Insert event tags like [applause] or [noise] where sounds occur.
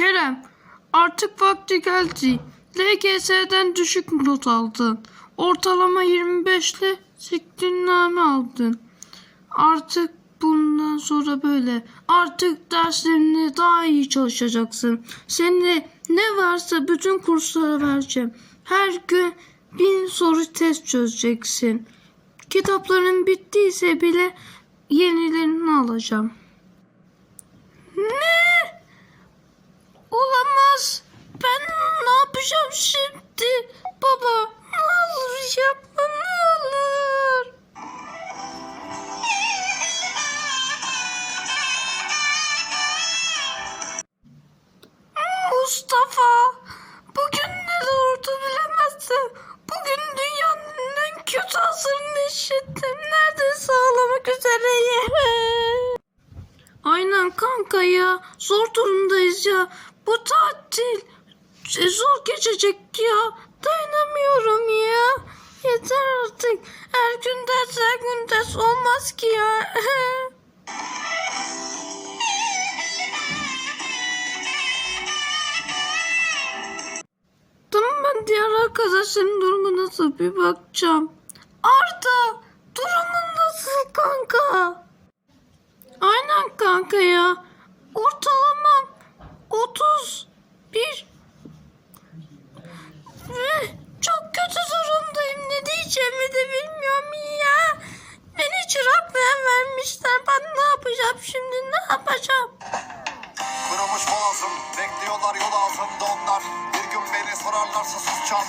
Kerem, artık vakti geldi. LGS'den düşük not aldın. Ortalama 25 ile siktinname aldın. Artık bundan sonra böyle. Artık derslerini daha iyi çalışacaksın. Seni ne varsa bütün kurslara vereceğim. Her gün bin soru test çözeceksin. Kitapların bittiyse bile yenilerini alacağım. Hasarını işittim. Neredeyse ağlamak üzereyim. Aynen kanka ya. Zor durumdayız ya. Bu tatil e, zor geçecek ya. Dayanamıyorum ya. Yeter artık. Her gün ders her gün ders olmaz ki ya. [laughs] tamam ben diğer arkadaşların durumu nasıl bir bakacağım. Arda durumun nasıl kanka? Aynen kanka ya. Ortalamam 31. Ve çok kötü durumdayım. Ne diyeceğimi de bilmiyorum ya. Beni çıraklığa vermişler. Ben ne yapacağım şimdi? Ne yapacağım? Kırılmış boğazım Bekliyorlar yol altında onlar Bir gün beni sorarlarsa susacağım